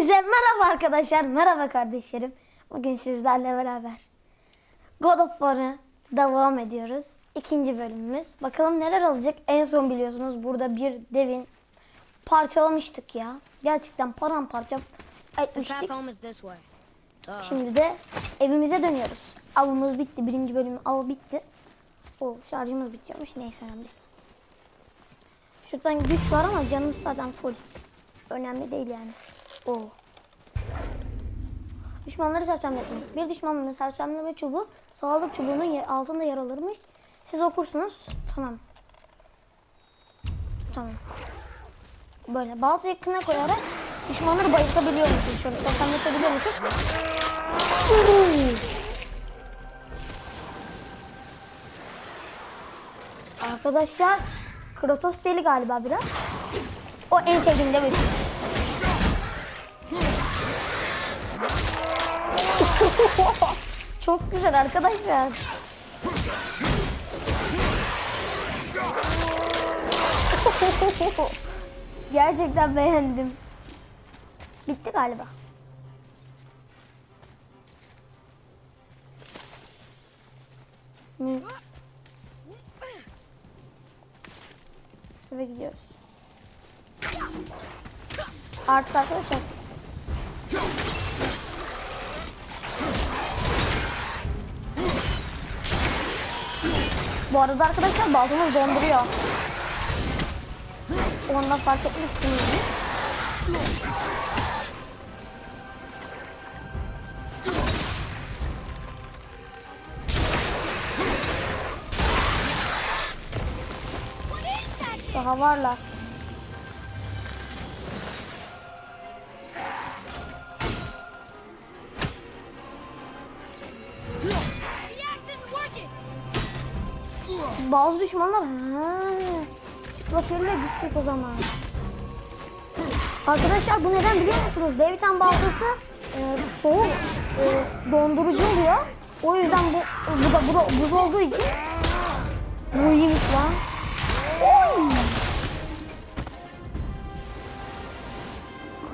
Hepinize merhaba arkadaşlar, merhaba kardeşlerim. Bugün sizlerle beraber God of War'ı devam ediyoruz. İkinci bölümümüz. Bakalım neler olacak. En son biliyorsunuz burada bir devin parçalamıştık ya. Gerçekten paramparça etmiştik. Şimdi de evimize dönüyoruz. Avımız bitti. Birinci bölüm av bitti. O şarjımız bitiyormuş. Neyse önemli değil. Şuradan güç var ama canımız zaten full. Önemli değil yani. O. Düşmanları sersemletmek. Bir düşmanın sersemleme çubuğu sağlık çubuğunun altında yer alırmış. Siz okursunuz. Tamam. Tamam. Böyle bazı yakına koyarak düşmanları bayıltabiliyormuşuz. Şöyle sersemletebiliyormuşuz. Arkadaşlar Kratos deli galiba biraz. O en sevdiğim de Çok güzel arkadaşlar. Gerçekten beğendim. Bitti galiba. Hı. Eve gidiyoruz. Artık arkadaşlar. Bu arada arkadaşlar baltamız donduruyor. Ondan fark etmişsiniz. Daha varlar. Bazı düşmanlar ha, çıplak yerine gittik o zaman. Arkadaşlar bu neden biliyor musunuz? Deviten baltası e, soğuk e, dondurucu oluyor. O yüzden bu bu da bu da buz olduğu için bu iyiymiş lan. Oy!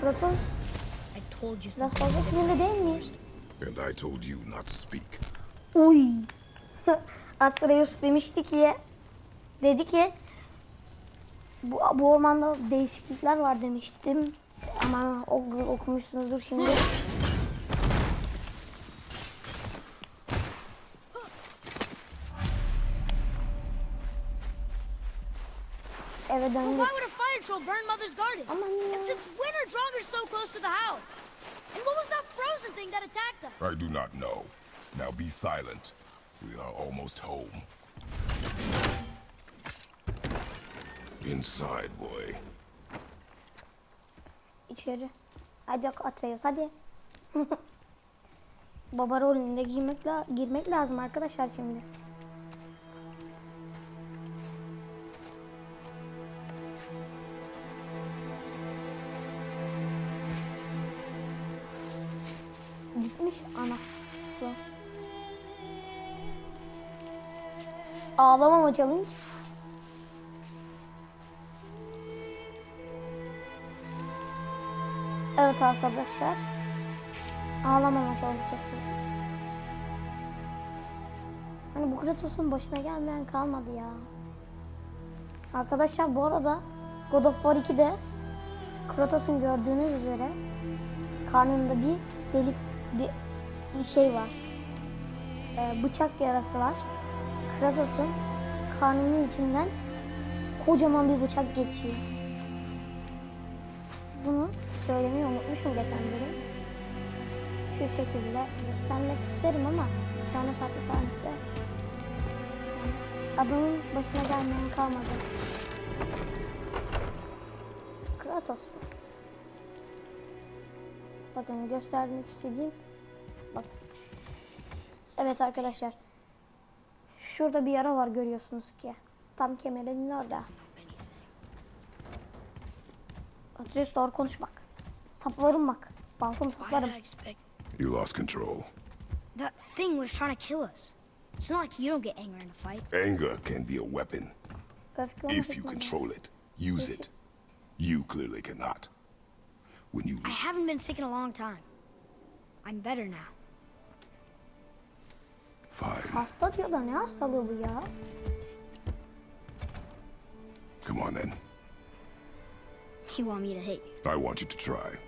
Kratos I told you biraz fazla sinirli değil miyiz? And I told you not to speak. Oy. Atreus demişti ki dedi ki bu, bu ormanda değişiklikler var demiştim. Ama ok- okumuşsunuzdur şimdi. Eve döndük. why would a fire troll burn Mother's garden? Aman ya. And since when are Draugrs so close to the house? And what was that frozen thing that attacked us? I do not know. Now be silent. We are almost home. Inside, boy. İçeri. Hadi Atreus hadi. Baba rolünde girmek, la girmek lazım arkadaşlar şimdi. Ağlamama challenge. Evet arkadaşlar. Ağlamama çalışacak. Hani bu Kratos'un başına gelmeyen kalmadı ya. Arkadaşlar bu arada God of War 2'de Kratos'un gördüğünüz üzere karnında bir delik bir şey var. Ee, bıçak yarası var. Kratos'un karnının içinden kocaman bir bıçak geçiyor. Bunu söylemeyi unutmuşum geçen bölüm. Şu şekilde göstermek isterim ama şu anda saklı sahnede adamın başına gelmeyen kalmadı. Kratos mu? Bakın göstermek istediğim bak. Evet arkadaşlar. Şurada bir yara var görüyorsunuz ki. Tam kemerinin orada. Atreus doğru konuş bak. Saplarım bak. Baltamı saplarım. You lost control. That thing was trying to kill us. It's not like you don't get angry in a fight. Anger can be a weapon if you control it. Use it. You clearly cannot. When you I haven't been sick in a long time. I'm better now. Fine. Hasta diyorlar. Ne hastalığı bu ya? Come on then. You want me to hit you? I want you to try.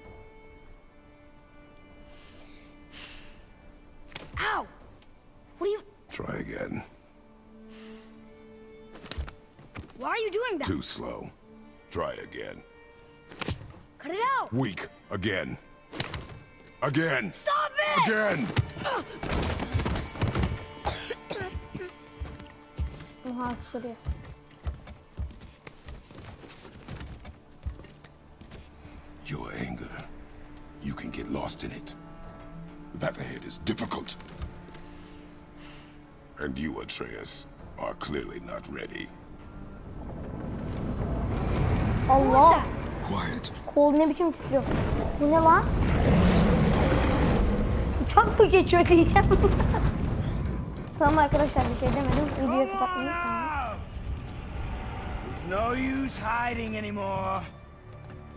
Ow! What are you... Try again. Why are you doing that? Too slow. Try again. Cut it out! Weak. Again. Again. Stop it! Again. Oha öksürüyor. Your anger. You can get lost in it. The path ahead is difficult. And you, Atreus, are clearly not ready. Allah! Quiet. Kol ne biçim titriyor. Bu ne lan? Uçak mı geçiyor diyeceğim. tamam arkadaşlar bir şey demedim. Videoyu kapatmayayım. Tamam. There's no use hiding anymore.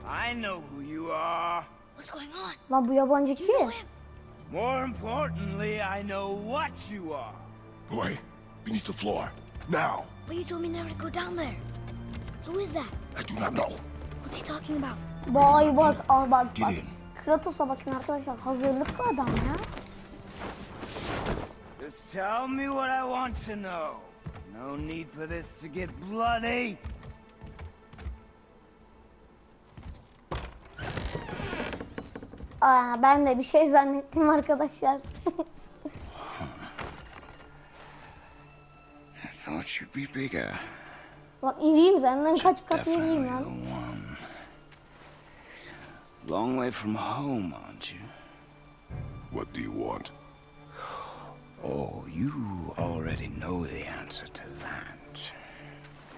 I know who you are. What's going on? Lan bu yabancı You know ki. him? More importantly, I know what you are. Boy, beneath the floor. Now. But you told me never to go down there. Who is that? I do not know. What's he talking about? Vay bak al bak bak. Kratos'a bakın arkadaşlar. Hazırlıklı adam ya. Just tell me what I want to know. No need for this to get bloody. Aa, ben de bir şey zannettim arkadaşlar. I thought you'd be bigger. Bak iriyim senden kaç kat iriyim lan. Long way from home, aren't you? What do you want? Oh, you already know the answer to that.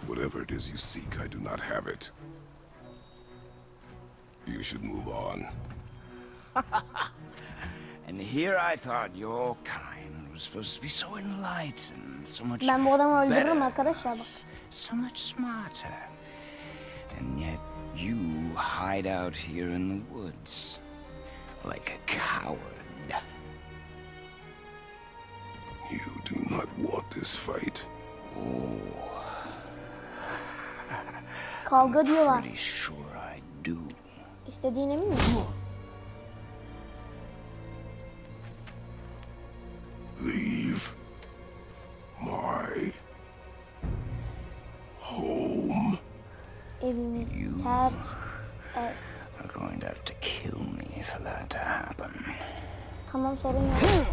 Whatever it is you seek, I do not have it. You should move on. And here I thought your kind was supposed to be so enlightened, so much Ben bu adamı öldürürüm better, arkadaşlar bak. so much smarter. And yet you hide out here in the woods like a coward. This fight. Kavga diyorlar. Pretty sure I do. İstediğin emin misin? Leave my home. Evimi You- terk et. Are going to have to kill me for that to happen. Tamam sorun yok.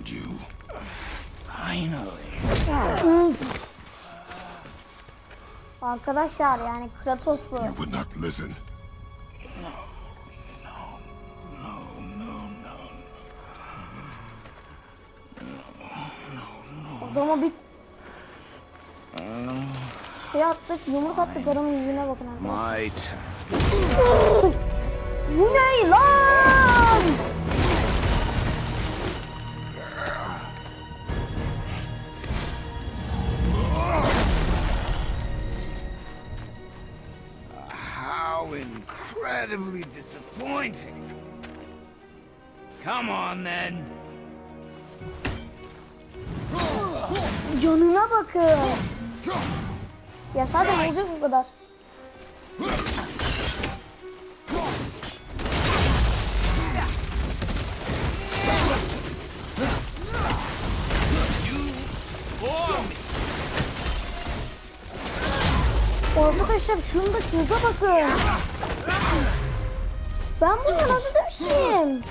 I warned you. Finally. Arkadaşlar yani Kratos bu. You would not listen. Adama bir şey attık, yumruk attık adamın yüzüne bakın arkadaşlar. My on then. Canına bakın. Ya zaten olacak bu kadar. Arkadaşlar şundaki hıza bakın. Ben bunu nasıl dövüşeyim?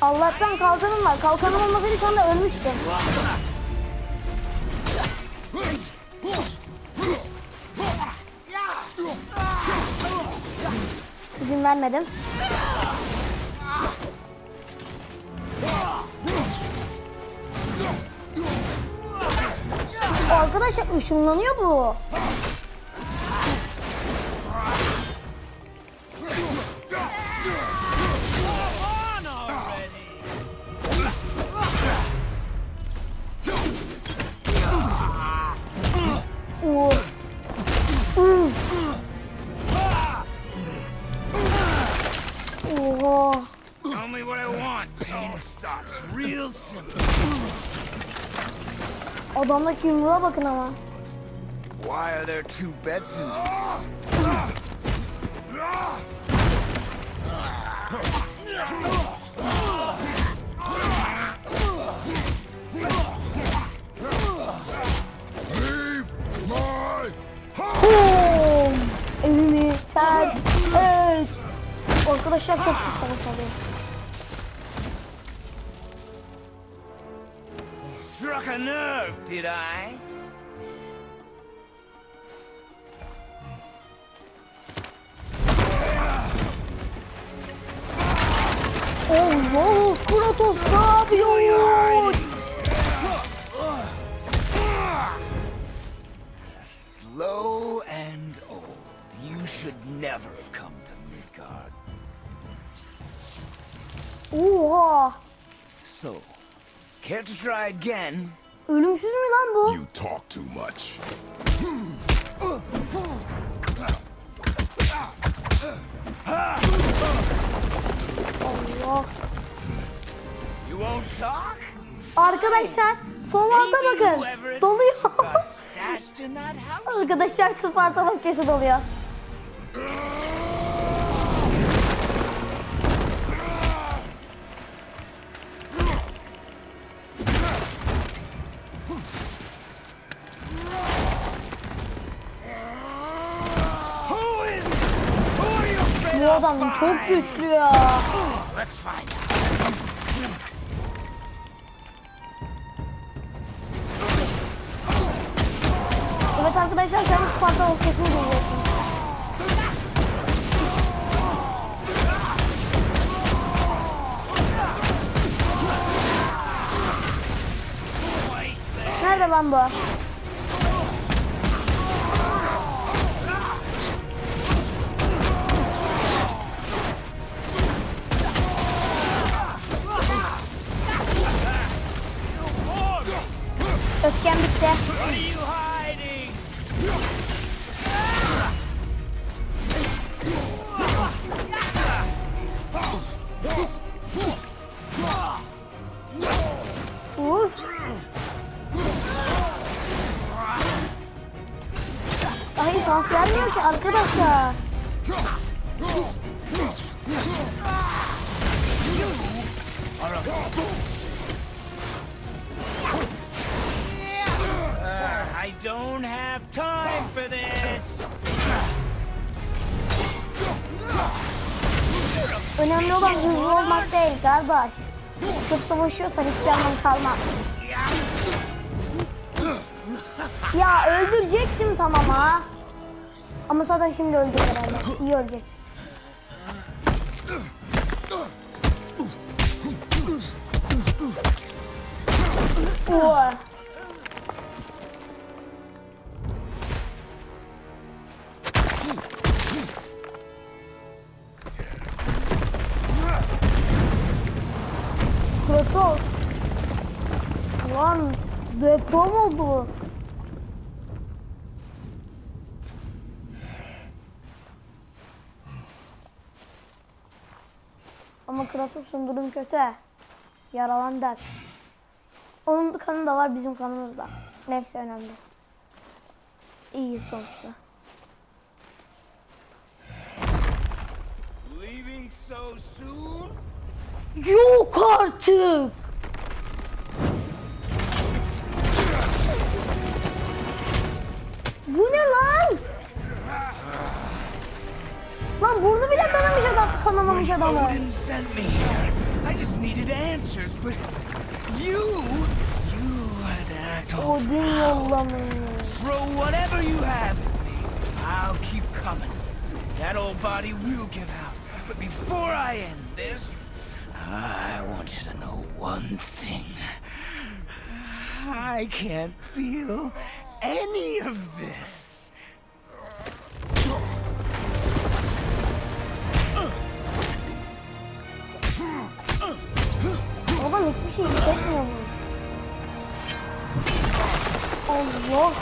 Allah'tan kalkanım var. Kalkanım olmasaydı şu anda ölmüştüm. İzin vermedim. Arkadaşlar ışınlanıyor bu. Adamdaki yumruğa bakın ama. Why are there two beds in! Elimi çek. Evet. Arkadaşlar çok güzel çalıyor. Struck a nerve, did I? Allah Kratos ne yapıyor? Slow and old. You should never have come to Midgard. Oha. So, care to try again? Ölümsüz mü lan bu? You talk too much. Allah. You won't talk? Arkadaşlar sollarda bakın. Doluyor. Arkadaşlar Spartalık kesi doluyor. Güçlü ya. Evet arkadaşlar sen Spartalık kesini doluyorsun. Nerede lan bu? Şans vermiyor ki arkadaşlar. Uh, I don't have time for this. Önemli olan hızlı olmak değil kardeş. Çok savaşıyorsan hiçbir anlam kalmaz. Ya öldürecektim tamam ha. Ama zaten şimdi öldü herhalde. İyi ölecek. Oo. Durum kötü. Yaralandı. Onun kanı da var bizim kanımız da. Neyse önemli. İyiyiz sonuçta. Leaving so soon? Yok artık. Bu ne lan? Lan burnu bile kanamış adam, kanamamış adamı. Odin sent me here. I just needed answers, but you, you had to act all yollamış. Throw whatever you have at me. I'll keep coming. That old body will give out. But before I end this, I want you to know one thing. I can't feel any of this. Adam hiçbir şey hissetmiyor mu? Allah.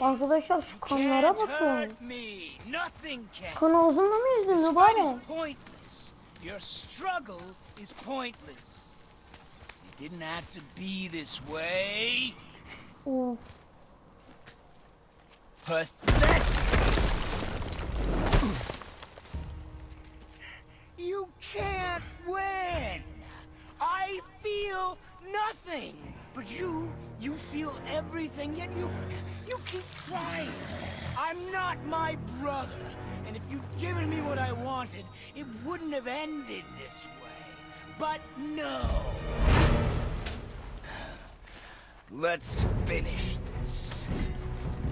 Arkadaşlar şu kanlara bakın. Kan ağzında mı yüzdün mübarek? Your struggle is pointless. It didn't have to be this way. Oo. Pathetic. You can't win. I feel nothing. But you, you feel everything, yet you, you keep trying. I'm not my brother. And if you'd given me what I wanted, it wouldn't have ended this way. But no. Let's finish this.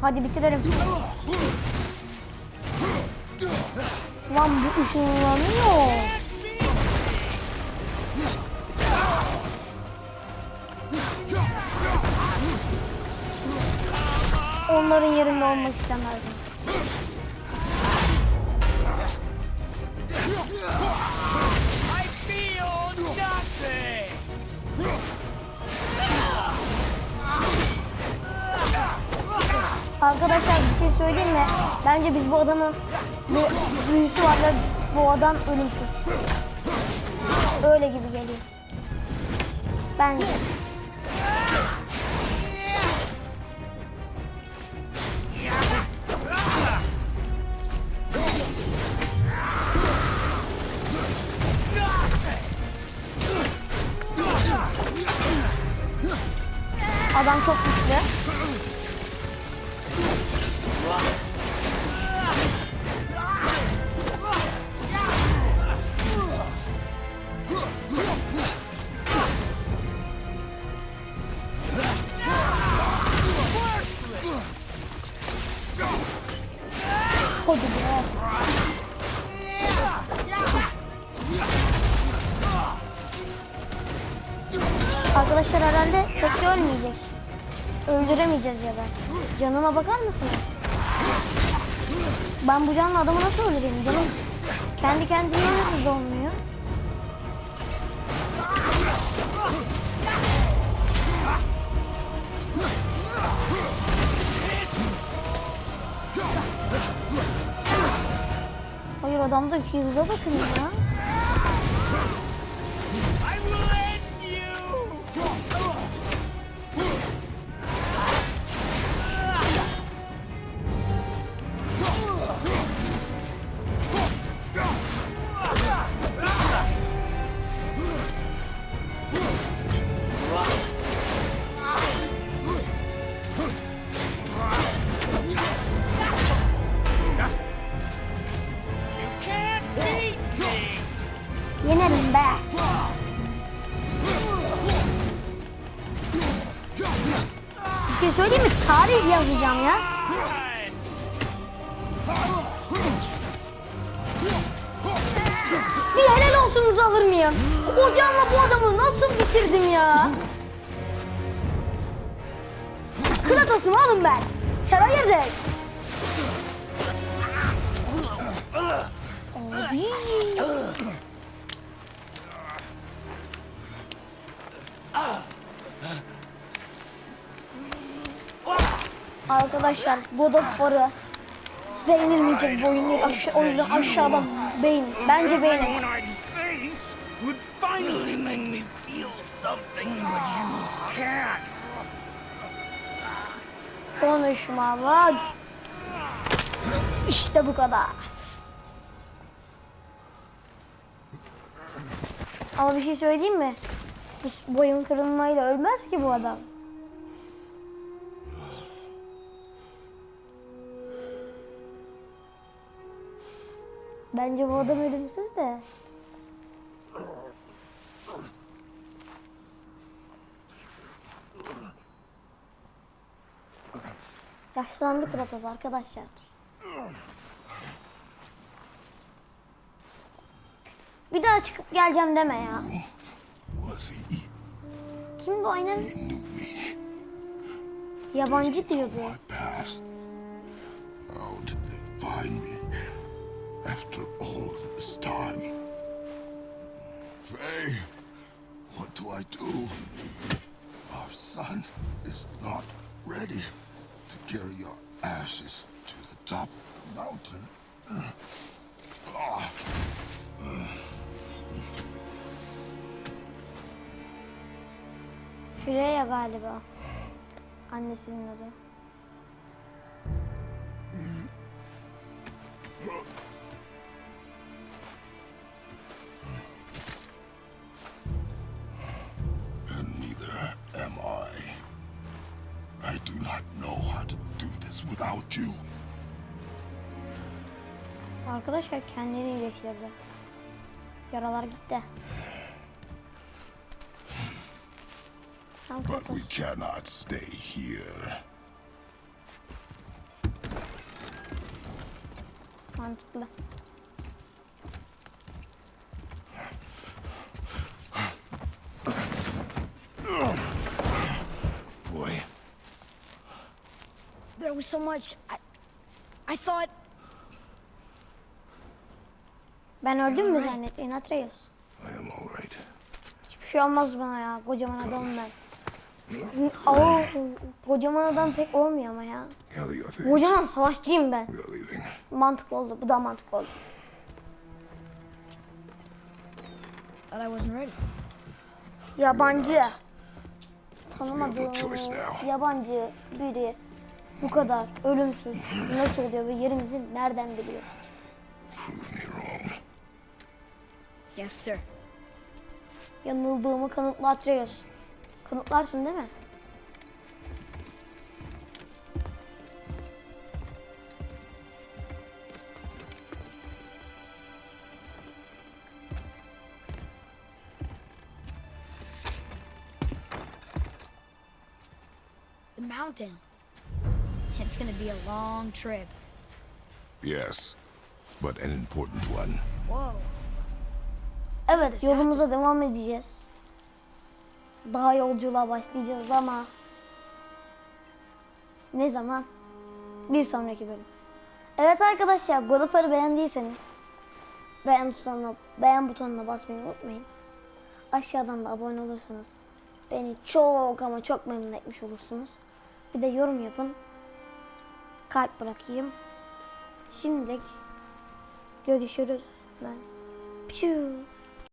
Hadi bitirelim. Lan bu ışınlanıyor. Onların yerinde olmak istemezdim. Arkadaşlar bir şey söyleyeyim mi? Bence biz bu adamın bir büyüsü var ve bu adam ölümsüz. Öyle gibi geliyor. Bence. Öldüremeyeceğiz ya da. Canıma bakar mısınız? Ben bu canlı adamı nasıl öldüreyim canım? Kendi kendine nasıl dolmuyor? Hayır adamda hızla bakın ya. Mi? Tarih yazacağım ya. Bir helal olsunuzu alır mıyım? O canla bu adamı nasıl bitirdim ya? Kratos'um oğlum ben. Sen hayırdır? Abi. Arkadaşlar God of War'ı beğenilmeyecek bir oyun. Aşa- o aşağıdan beğen. Bence beğenin. Would finally make me feel something, but you can't. Konuşma bak. İşte bu kadar. Ama bir şey söyleyeyim mi? Bu boyun kırılmayla ölmez ki bu adam. Bence bu adam ölümsüz de. Yaşlandı Kratos arkadaşlar. Bir daha çıkıp geleceğim deme ya. Kim bu aynen? Yabancı find me? After do Our son is not ready. to carry your ashes to the top of the mountain. Ah. Şuraya galiba. Annesinin adı. Do not know how to do this without you. Arkadaşlar kendini iyileştirdi. Yaralar gitti. But we cannot stay here. Mantıklı. Boy, There was so much. I, I thought. Ben öldüm mü zannettin Atreus? I am all right. Hiçbir şey olmaz bana ya. Kocaman adamım ben. Oo, kocaman adam pek olmuyor ama ya. Kocaman savaşçıyım ben. We are leaving. Mantıklı oldu. Bu da mantıklı oldu. Thought I wasn't ready. Yabancı. We have no choice Tanımadığımız now. yabancı biri bu kadar ölümsüz nasıl oluyor ve yerimizi nereden biliyor? Yes, sir. Yanıldığımı kanıtla Atreus. Kanıtlarsın değil mi? The mountain. It's gonna be a long trip. Yes, but an important one. Whoa. Evet yolumuza devam edeceğiz. Daha yolculuğa başlayacağız ama ne zaman? Bir sonraki bölüm. Evet arkadaşlar God of War'ı beğendiyseniz beğen butonuna, beğen butonuna basmayı unutmayın. Aşağıdan da abone olursanız beni çok ama çok memnun etmiş olursunuz. Bir de yorum yapın. Kalp bırakayım. Şimdilik görüşürüz. Ben. Pşuu.